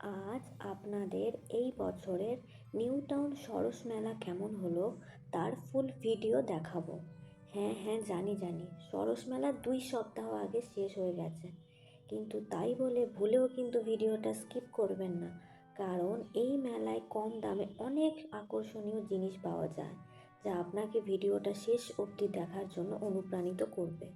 আজ আপনাদের এই বছরের নিউ টাউন সরস মেলা কেমন হলো তার ফুল ভিডিও দেখাবো। হ্যাঁ হ্যাঁ জানি জানি। সরস মেলা দুই সপ্তাহ আগে শেষ হয়ে গেছে। কিন্তু তাই বলে ভুলেও কিন্তু ভিডিওটা স্কিপ করবেন না। কারণ এই মেলায় কম দামে অনেক আকর্ষণীয় জিনিস পাওয়া যায়, যা আপনাকে ভিডিওটা শেষ অবধি দেখার জন্য অনুপ্রাণিত করবে।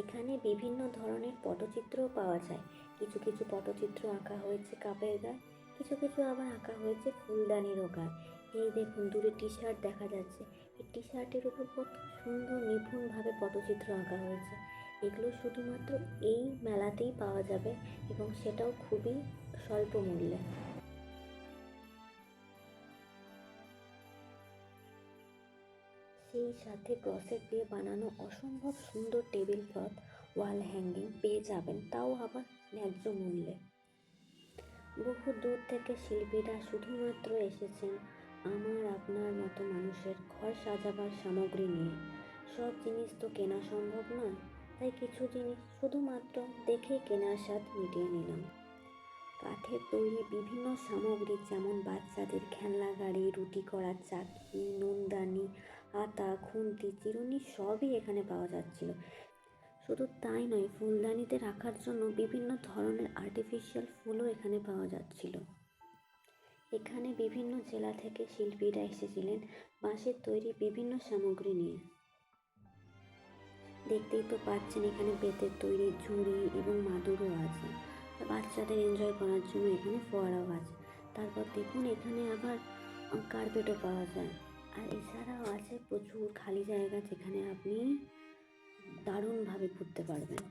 এখানে বিভিন্ন ধরনের পটচিত্রও পাওয়া যায়। কিছু কিছু পটচিত্র আঁকা হয়েছে কাপের গায়ে, কিছু কিছু আবার আঁকা হয়েছে ফুলদানিরও গায়ে এই দেখুন, দূরে টি শার্ট দেখা যাচ্ছে। এই টি শার্টের উপর কত সুন্দর নিপুণভাবে পটচিত্র আঁকা হয়েছে। এগুলো শুধুমাত্র এই মেলাতেই পাওয়া যাবে এবং সেটাও খুবই স্বল্প মূল্যে। সেই সাথে ক্রসের দিয়ে বানানো অসম্ভব সুন্দর টেবিল ক্লথ ওয়াল হ্যাঙ্গিং পেয়ে যাবেন, তাও আবার ন্যায্য মূল্যে। বহু দূর থেকে শিল্পীরা শুধুমাত্র এসেছেন আমার, আপনার মতো মানুষের ঘর সাজাবার সামগ্রী নিয়ে। সব জিনিস তো কেনা সম্ভব নয়, তাই কিছু জিনিস শুধুমাত্র দেখে কেনার স্বাদ মিটিয়ে নিলাম। কাঠের তৈরি বিভিন্ন সামগ্রী যেমন বাচ্চাদের খেলনা, গাড়ি, রুটি করার চাকরি নুনদানি আতা খুন্তি, চিরুনি সবই এখানে পাওয়া যাচ্ছিল। শুধু তাই নয়, ফুলদানিতে রাখার জন্য বিভিন্ন ধরনের আর্টিফিশিয়াল ফুলও এখানে পাওয়া যাচ্ছিল। এখানে বিভিন্ন জেলা থেকে শিল্পীরা এসেছিলেন বাঁশের তৈরি বিভিন্ন সামগ্রী নিয়ে। দেখতেই তো পাচ্ছেন, এখানে বেতের তৈরি ঝুড়ি এবং মাদুরও আছে। বাচ্চাদের এনজয় করার জন্য এখানে ফোয়ারাও আছে। তারপর দেখুন, এখানে আবার কার্পেটও পাওয়া যায়। আর এছাড়াও আছে প্রচুর খালি জায়গা যেখানে আপনি দারুণভাবে ঘুরতে পারবেন।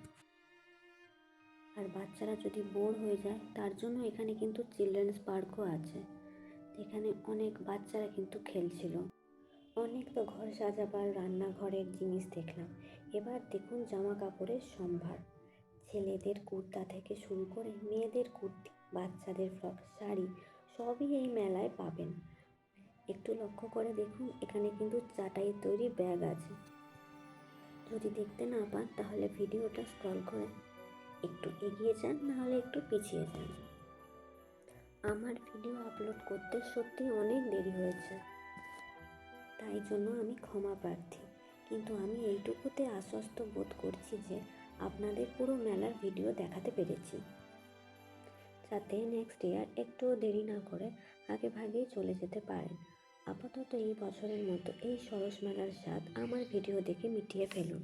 আর বাচ্চারা যদি বোর হয়ে যায়, তার জন্য এখানে কিন্তু চিলড্রেন্স পার্কও আছে। এখানে অনেক বাচ্চারা কিন্তু খেলছিল। অনেক তো ঘর সাজাবার রান্নাঘরের জিনিস দেখলাম। এবার দেখুন জামা কাপড়ের সম্ভার। ছেলেদের কুর্তা থেকে শুরু করে মেয়েদের কুর্তি, বাচ্চাদের ফ্রক, শাড়ি, সবই এই মেলায় পাবেন। লক্ষ্য করে দেখুন, এখানে কিন্তু চাটাই তৈরি ব্যাগ আছে। যদি দেখতে না পান, তাহলে ভিডিওটা স্ক্রল করে একটু এগিয়ে যান, নাহলে একটু পিছিয়ে যান। আমার ভিডিও আপলোড করতে সত্যি অনেক দেরি হয়েছে, তাই জন্য আমি ক্ষমা প্রার্থী। কিন্তু আমি এইটুকুতে আশ্বস্ত বোধ করছি যে আপনাদের পুরো মেলার ভিডিও দেখাতে পেরেছি। যাতে নেক্সট ইয়ার একটুও দেরি না করে আগে ভাগেই চলে যেতে পারেন। আপাতত এই বছরের মতো এই সরস মেলার স্বাদ আমার ভিডিও দেখে মিটিয়ে ফেলুন।